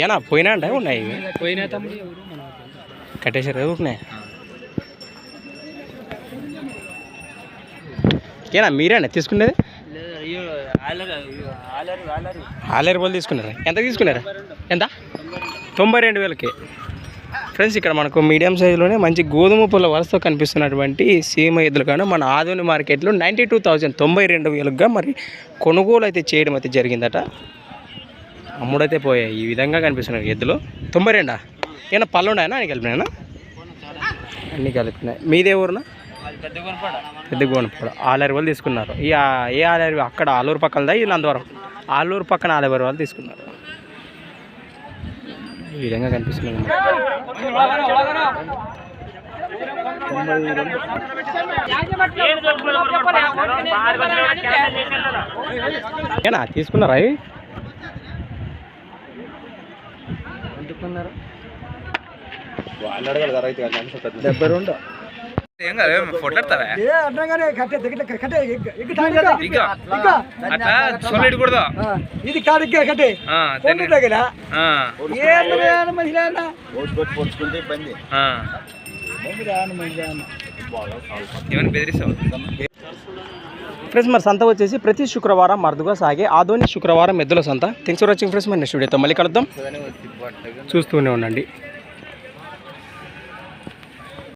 ఏనా? పోయినా అంటే ఉన్నాయి పోయినా కట్టేశారు ఊరికనే? ఏనా మీరేనా తీసుకునేది ఆలేరు వాళ్ళు తీసుకున్నారు? ఎంత తీసుకున్నారు? ఎంత? తొంభై రెండు వేలకి. ఫ్రెండ్స్ ఇక్కడ మనకు మీడియం సైజులోనే మంచి గోధుమ పుల్ల వరుసతో కనిపిస్తున్నటువంటి సీమ ఎద్దులు కానీ మన ఆధునిక మార్కెట్లో నైంటీ టూ థౌజండ్ తొంభై రెండు వేలుగా మరి కొనుగోలు అయితే చేయడం అయితే జరిగిందట. అమ్ముడైతే పోయాయి ఈ విధంగా కనిపిస్తున్నాయి ఎద్దులు. తొంభై రెండా? ఏమన్నా పళ్ళు ఉన్నాయన్నా అన్ని కలిపినాయనా? అన్ని కలిపినాయి. మీదే ఊరునా? పెద్ద గోనపాడ. ఆలేరు వాళ్ళు తీసుకున్నారు. ఈ ఏ ఆలేరు? అక్కడ ఆలూరు పక్కనదా? ఈ నందవరం. ఆలూరు పక్కన ఆలేరు వాళ్ళు తీసుకున్నారు. ఈ విధంగా కనిపిస్తున్నాయి. ఏనా? తీసుకున్నారా అవి? ఏం కాదు పొట్లాడతావా అట్లా సొల్లెడు కూడదు ఇది కాడికే కట్టే. ఆ, కొండ దగ్గర ఆ, ఏ మహిళ ఆ. ఏమని బెదిరిస్తావు? ఫ్రెండ్స్ మరి సంత వచ్చేసి ప్రతి శుక్రవారం మరుదుగా సాగే ఆధోని శుక్రవారం ఎద్దుల సంత. థింగ్స్ ఫర్ వాచింగ్ ఫ్రెండ్స్ మరి నెక్స్ట్ వీడియోతో మళ్ళీ కలుద్దాం. చూస్తూనే ఉండండి.